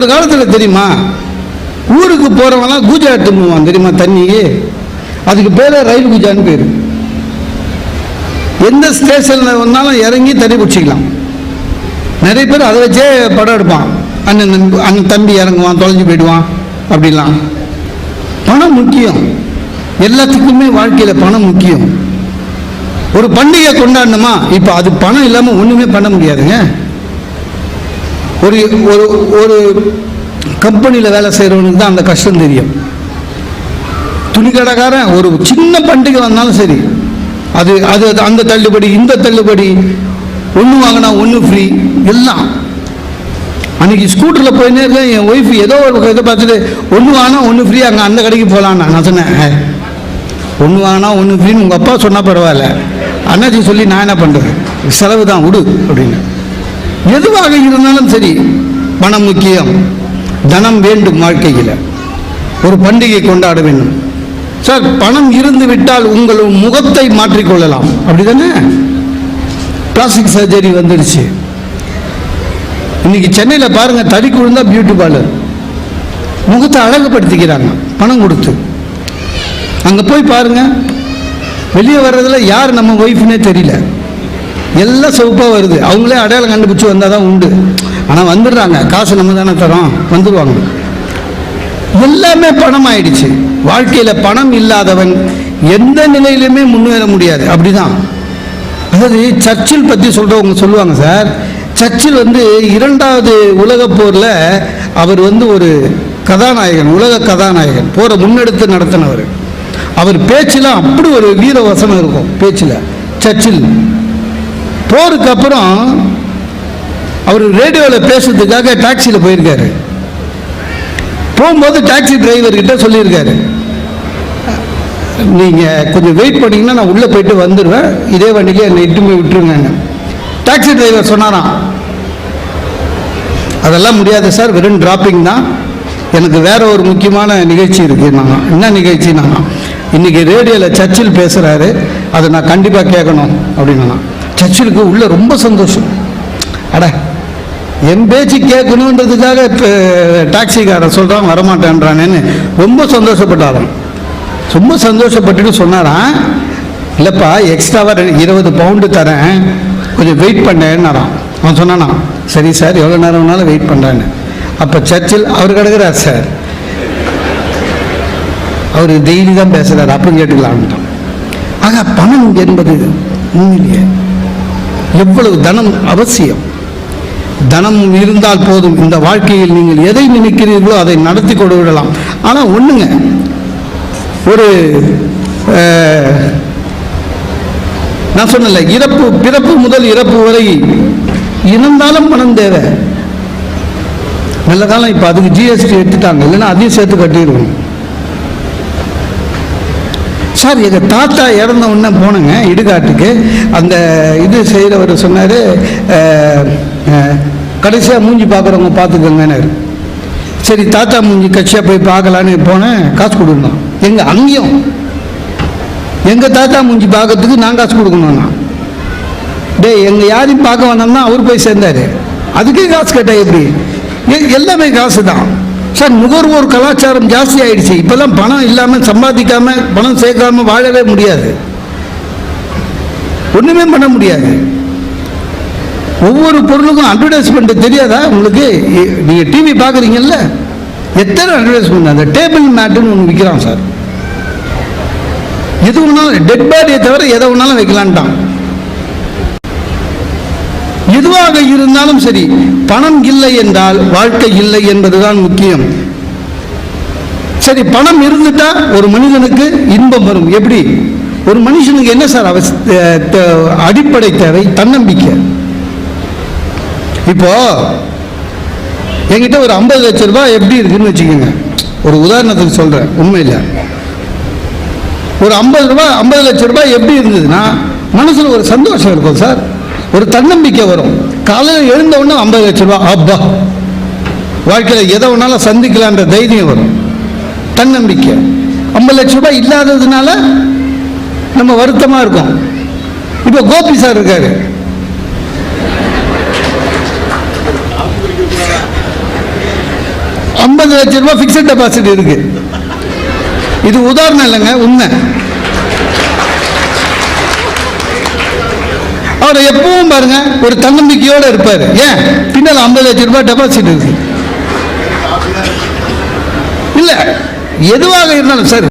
ஒரு காலத்தில் தெரியுமா? ஊருக்கு போகிறவங்களாம் கூஜா எடுத்துன்னு போவான் தெரியுமா தண்ணி அதுக்கு பேர் ரயில் கூஜான்னு பேர். எந்த ஸ்டேஷனில் வந்தாலும் இறங்கி தண்ணி பிடிச்சிக்கலாம். நிறைய பேர் அதை வச்சே படம் எடுப்பான். அண்ணன் அண்ணன் தம்பி இறங்குவான் தொலைஞ்சு போயிடுவான் அப்படிலாம். பணம் முக்கியம். எல்லாத்துக்குமே வாழ்க்கையில் பணம் முக்கியம். ஒரு பண்டிகை கொண்டாடணுமா? இப்போ அது பணம் இல்லாமல் ஒன்றுமே பண்ண முடியாதுங்க. ஒரு ஒரு ஒரு கம்பெனியில் வேலை செய்கிறவனுக்கு தான் அந்த கஷ்டம் தெரியும். துணி கடைக்காரன் ஒரு சின்ன பண்டிகை வந்தாலும் சரி அது அது அந்த தள்ளுபடி இந்த தள்ளுபடி ஒன்று வாங்கினா ஒன்று ஃப்ரீ எல்லாம். அன்னைக்கு ஸ்கூட்டரில் போயினே இருக்கேன் என் ஒய்ஃப் ஏதோ ஒரு இதை பார்த்துட்டு ஒன்று வாங்கினா ஒன்று ஃப்ரீ அங்கே அந்த கடைக்கு போகலான்னு நான் சொன்னேன் ஒன்று வாங்கினா ஒன்று ஃப்ரீன்னு உங்கள் அப்பா சொன்னால் பரவாயில்ல. அண்ணாச்சி சொல்லி நான் என்ன பண்ணுறேன் செலவு தான் விடு அப்படின்னு. எதுவாக இருந்தாலும் சரி பணம் முக்கியம். தனம் வேண்டும் வாழ்க்கையில். ஒரு பண்டிகை கொண்டாட வேண்டும். சார் பணம் இருந்து விட்டால் உங்கள் முகத்தை மாற்றிக்கொள்ளலாம். அப்படிதானே? பிளாஸ்டிக் சர்ஜரி வந்துடுச்சு. இன்னைக்கு சென்னையில் பாருங்க தடிக்கு குழுந்தா பியூட்டி பார்லர் முகத்தை அழகுபடுத்திக்கிறாங்க. பணம் கொடுத்து. அங்கே போய் பாருங்க வெளியே வர்றதுல யார் நம்ம ஒய்ஃப்னே தெரியல. எல்லாம் சிவப்பாக வருது. அவங்களே அடையாளம் கண்டுபிடிச்சி வந்தால் தான் உண்டு. ஆனால் வந்துடுறாங்க. காசு நம்ம தானே தரோம். வந்துடுவாங்க எல்லாமே பணம் ஆயிடுச்சு வாழ்க்கையில் பணம் இல்லாதவன் எந்த நிலையிலுமே முன்னேற முடியாது. அப்படிதான். அதாவது சர்ச்சில் பற்றி சொல்கிறவங்க சொல்லுவாங்க சார். சர்ச்சில் வந்து இரண்டாவது உலக போரில் அவர் வந்து ஒரு கதாநாயகன் உலக கதாநாயகன். போரை முன்னெடுத்து நடத்தினவர். அவர் பேச்சில் அப்படி ஒரு வீர வசனம் இருக்கும் பேச்சில். சர்ச்சில். போருக்கு அப்புறம் அவர் ரேடியோவில் பேசுறதுக்காக டாக்ஸியில் போயிருக்காரு. போகும்போது டாக்ஸி டிரைவர்கிட்ட சொல்லியிருக்காரு. நீங்கள் கொஞ்சம் வெயிட் பண்ணிங்கன்னா நான் உள்ளே போயிட்டு வந்துடுவேன் இதே வண்டிக்கு என்னை இட்டு போய் விட்டுருங்க டாக்ஸி டிரைவர் சொன்னாராம். அதெல்லாம் முடியாது சார் வெறும் டிராப்பிங் தான். எனக்கு வேற ஒரு முக்கியமான நிகழ்ச்சி இருக்குது நான் என்ன நிகழ்ச்சி இன்றைக்கி ரேடியோவில் சர்ச்சில் பேசுகிறாரு அதை நான் கண்டிப்பாக கேட்கணும் அப்படின்னா சர்ச்சிலுக்கு உள்ள ரொம்ப சந்தோஷம். அட என் பேச்சு கேட்கணுன்றதுக்காக இப்போ டாக்ஸிக்காரன் சொல்கிறான் வரமாட்டேன்றானேன்னு ரொம்ப சந்தோஷப்பட்டாராம் ரொம்ப சந்தோஷப்பட்டுட்டு சொன்னாராம் இல்லைப்பா எக்ஸ்ட்ராவாக இருபது பவுண்டு தரேன் கொஞ்சம் வெயிட் பண்ணேன்னாராம். அவன் சொன்னானா சரி சார் எவ்வளோ நேரம் வேணாலும் வெயிட் பண்ணுறான்னு அப்போ சர்ச்சில் அவர் கிடக்கிறார் சார் அவர் டெய்லி தான் பேசுகிறார் அப்படின்னு கேட்டுக்கலான்ட்டான் ஆக பணம் என்பது உண்மையிலேயே எவ்வளவு தனம் அவசியம்? தனம் இருந்தால் போதும். இந்த வாழ்க்கையில் நீங்கள் எதை நினைக்கிறீர்களோ அதை நடத்தி கொண்டு விடலாம். ஆனால் ஒண்ணுங்க. ஒரு நான் சொன்னல இறப்பு பிறப்பு முதல் இறப்பு வரை இருந்தாலும் பணம் தேவை. நல்ல காலம் இப்போ அதுக்கு ஜிஎஸ்டி எடுத்துட்டாங்க. இல்லைன்னா அதையும் சேர்த்து கட்டிடுவோம். சார் எங்கள் தாத்தா இறந்த உடனே போனேங்க இடுகாட்டுக்கு. அந்த இது செய்கிறவர் சொன்னார் கடைசியாக மூஞ்சி பார்க்குறவங்க பார்த்துக்கோங்கன்னாரு சரி தாத்தா மூஞ்சி கட்சியாக போய் பார்க்கலான்னு போனேன் காசு கொடுக்கணும். எங்கள் அங்கேயும் எங்கள் தாத்தா மூஞ்சி பார்க்கறதுக்கு நான் காசு கொடுக்கணும்னா. டேய் எங்கள் யாரையும் பார்க்க வேணாம்னா அவர் போய் சேர்ந்தார். அதுக்கே காசு கேட்டா எப்படி? எல்லாமே காசு தான் சார் நுகர்வோர் கலாச்சாரம் ஜாஸ்தி ஆயிடுச்சு இப்போல்லாம் பணம் இல்லாமல் சம்பாதிக்காம பணம் சேர்க்காம வாழவே முடியாது. ஒன்றுமே பண்ண முடியாது. ஒவ்வொரு பொருளுக்கும் அட்வர்டைஸ்மெண்ட் தெரியாதா உங்களுக்கு? இ- டிவி பார்க்குறீங்கல்ல? எத்தனை அட்வர்டைஸ்மெண்ட் அந்த டேபிள் மேட்டுன்னு ஒன்று விற்கிறான் சார். எது வேணாலும் டெட் பாடியை தவிர எதை வேணாலும் வைக்கலான்ட்டான். எதுவாக இருந்தாலும் சரி பணம் இல்லை என்றால் வாழ்க்கை இல்லை என்பதுதான் முக்கியம். சரி பணம் இருந்துட்டா ஒரு மனிதனுக்கு இன்பம் வரும். எப்படி? ஒரு மனுஷனுக்கு என்ன சார் அவ தே- அடிப்படை தேவை? தன்னம்பிக்கை. இப்போ என்கிட்ட ஒரு ஐம்பது லட்ச ரூபாய் எப்படி இருக்குன்னு வச்சுக்கோங்க. ஒரு உதாரணத்துக்கு சொல்கிறேன் உண்மையில். ஒரு ஐம்பது ரூபாய் ஐம்பது லட்ச ரூபாய் எப்படி இருந்ததுன்னா மனசில் ஒரு சந்தோஷம் இருக்கும் சார். ஒரு தன்னம்பிக்கை வரும். காலையில் எழுந்த உடனே ஐம்பது லட்ச ரூபா அப்பா. வாழ்க்கையில் எதை வேணாலும் சந்திக்கலான்ற தைரியம் வரும். தன்னம்பிக்கை. ஐம்பது லட்ச ரூபாய் இல்லாததுனால நம்ம வருத்தமாக இருக்கோம். இப்போ கோபி சார் இருக்காரு. ஐம்பது லட்ச ரூபாய் ஃபிக்ஸட் டெபாசிட் இருக்கு. இது உதாரணம் இல்லைங்க உண்மை. அவர் எப்பவும் பாருங்க ஒரு தன்னம்பிக்கையோட இருப்பார். ஏன்? பின்னால் ஐம்பது லட்சம் ரூபாய் டெபாசிட் இருக்கு. இல்ல எதுவாக இருந்தாலும் சார்.